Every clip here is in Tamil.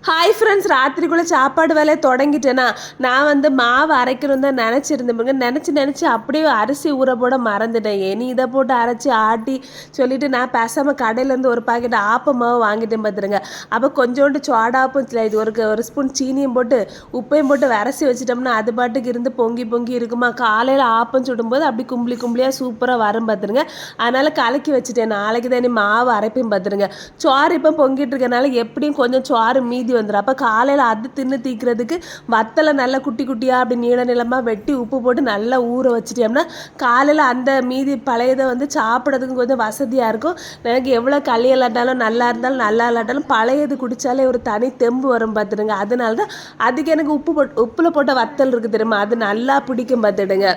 ஹாய் ஃப்ரெண்ட்ஸ் ராத்திரிக்குள்ளே சாப்பாடு வேலையை தொடங்கிட்டேன்னா நான் வந்து மாவு அரைக்கணும் தான் நினச்சிருந்தேன். நினச்சி நினச்சி அப்படியே அரிசி ஊற போட மறந்துட்டேன். இனி இதை போட்டு அரைச்சி ஆட்டி சொல்லிட்டு நான் பேசாமல் கடையிலேருந்து ஒரு பாக்கெட் ஆப்ப மாவு வாங்கிட்டேன் பார்த்துருங்க அப்போ கொஞ்சோண்டு சோடாப்பும் இது ஒரு ஒரு ஸ்பூன் சீனியும் போட்டு உப்பையும் போட்டு வரசி வச்சிட்டோம்னா அது பாட்டுக்கு இருந்து பொங்கி பொங்கி இருக்குமா? காலையில் ஆப்பம் சுடும்போது அப்படி கும்பலி கும்பலியாக சூப்பராக வரும் பார்த்துருங்க அதனால் கலக்கி வச்சுட்டேன். நாளைக்கு தான் மாவு அரைப்பையும் பார்த்துருங்க சோறு இப்போ பொங்கிட்டு இருக்கனால எப்படியும் கொஞ்சம் சோறு மீதி வந்துடும் அப்போ காலையில் அது தின்னு தீக்கிறதுக்கு வத்தலை நல்லா குட்டி குட்டியாக அப்படி நீள நிலமாக வெட்டி உப்பு போட்டு நல்லா ஊற வச்சிட்டோம்னா காலையில் அந்த மீதி பழையதை வந்து சாப்பிட்றதுக்கு கொஞ்சம் வசதியாக இருக்கும். எனக்கு எவ்வளோ களி இல்லாட்டாலும் நல்லா இருந்தாலும் நல்லா இல்லாட்டாலும் பழையது குடித்தாலே ஒரு தனி தெம்பு வரும் பார்த்துடுங்க அதனால தான் அதுக்கு எனக்கு உப்பு போட்டு உப்பில் போட்ட வத்தல் இருக்குது தெரியுமா? அது நல்லா பிடிக்கும் பார்த்துடுங்க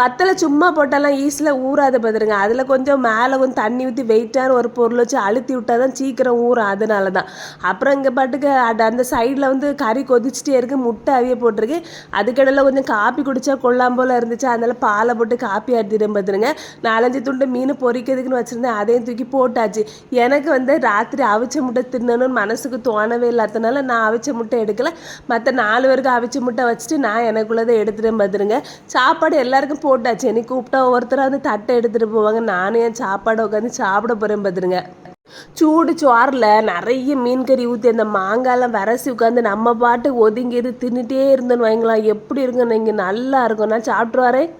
வத்தலை சும்மா போட்டாலாம் ஈஸியில் ஊறாத பார்த்துருங்க அதில் கொஞ்சம் மேலே கொஞ்சம் தண்ணி ஊற்றி வெயிட்டான ஒரு பொருள் வச்சு அழுத்தி விட்டால் தான் சீக்கிரம் ஊறும். அதனால தான் அப்புறம் இங்கே பாட்டுக்கு அது அந்த சைடில் வந்து கறி கொதிச்சிட்டே இருக்கு. முட்டை அவிய போட்டிருக்கு. அதுக்கடையில் கொஞ்சம் காப்பி குடித்தா கொள்ளாம் போல் இருந்துச்சு. அதனால் பாலை போட்டு காப்பி ஆட்டிடும் பார்த்துருங்க நாலஞ்சு துண்டு மீன் பொரிக்கிறதுக்குன்னு வச்சுருந்தேன். அதையும் தூக்கி போட்டாச்சு. எனக்கு வந்து ராத்திரி அவிச்ச முட்டை தின்னணும்னு மனசுக்கு தோணவே இல்லாதனால நான் அவிச்ச முட்டை எடுக்கல. மற்ற நாலு பேருக்கு அவிச்ச முட்டை வச்சுட்டு நான் எனக்குள்ளதை எடுத்துகிட்டு பார்த்துருங்க சாப்பாடு எல்லாம் எல்லாருக்கும் போட்டாச்சு. என்னை கூப்பிட்டா ஒருத்தர் வந்து தட்டை எடுத்துகிட்டு போவாங்க. நானும் என் சாப்பாடை உட்காந்து சாப்பிட போகிறேன் பார்த்துருங்க சூடு சோறில் நிறைய மீன் கறி ஊற்றி அந்த மாங்காயெல்லாம் வரசி உட்காந்து நம்ம பாட்டு ஒதுங்கி இது தின்னுட்டே இருந்தோன்னு வைங்களா எப்படி இருக்குன்னு இங்கே நல்லா இருக்கும். நான் சாப்பிட்டு வரேன்